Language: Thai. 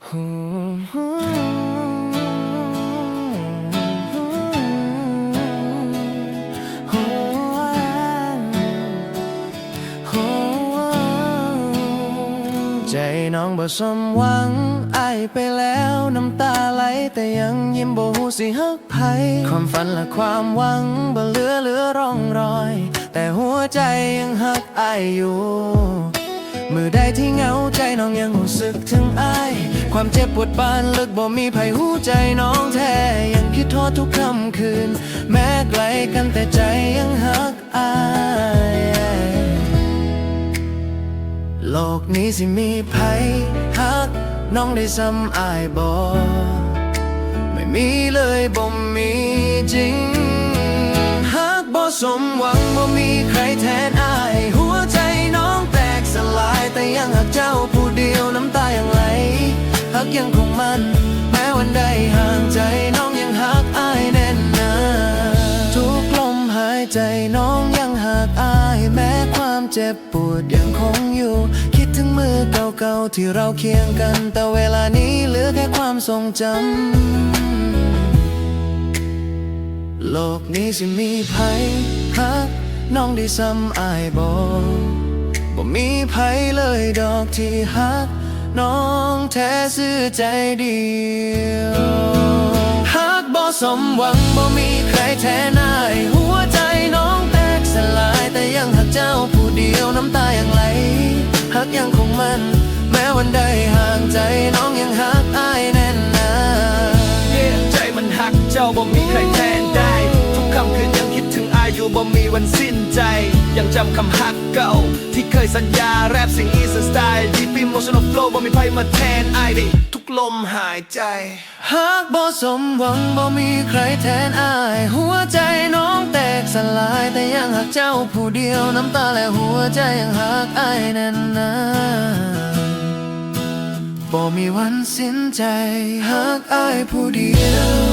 ใจน้องบ่สมหวังอายไปแล้วน้ำตาไหล แต่ยังยิ้มบ่หูสิฮักไผความฝันและความหวังบ่เหลือเหลือร่องรอย แต่หัวใจยังฮักอายอยู่ มือใดที่เหงาใจน้องยังรู้สึกถึงอาย ความเจ็บปวดปานลึกบ่มีไผหูใจน้องแท้ ยังคิดทอดทุกค่ำคืน แม้ไกลกันแต่ใจยังฮักอายโลกนี้สิมีไผฮักน้องได้ซ้ำอายบอไม่มีเลยบ่มีจริงฮักบ่สมหวัง ยังคงมันแม้วันใดห่างใจน้องยังฮักอายแน่นหนาทุกลมหายใจน้องยังหักอาย แม้ความเจ็บปวดยังคงอยู่ คิดถึงมือเก่าๆที่เราเคียงกัน แต่เวลานี้เหลือแค่ความทรงจำโลกนี้สิมีไผฮักน้องได้ซ้ำอายบอกบ่มีไผเลยดอกที่ฮัก น้องแท้ซื่อใจเดียวฮักบ่สมหวังบ่มีใครแทนายหัวใจน้องแตกสลายแต่ยังหักเจ้าผู้เดียวน้ำตายังไหลฮักยังคงมัน แม้วันใดห่างใจน้องยังฮักอายแน่นหนาใจมันหักเจ้าบ่มีใครแทนได้ ทุกคำคืนยังคิด อายุบ่มีวันสิ้นใจ ยังจำคำหักเก่า ที่เคยสัญญาแรปสิ่งอีสสไตล์ Deep emotional flow บ่มีไผมาแทนไอายได้ทุกลมหายใจหากบ่สมหวังบ่มีใครแทนอาย หัวใจน้องแตกสลาย แต่ยังหักเจ้าผู้เดียวน้ำตาและหัวใจยังหักอายแน่นนาบ่มีวันสิ้นใจหักอายผู้เดียว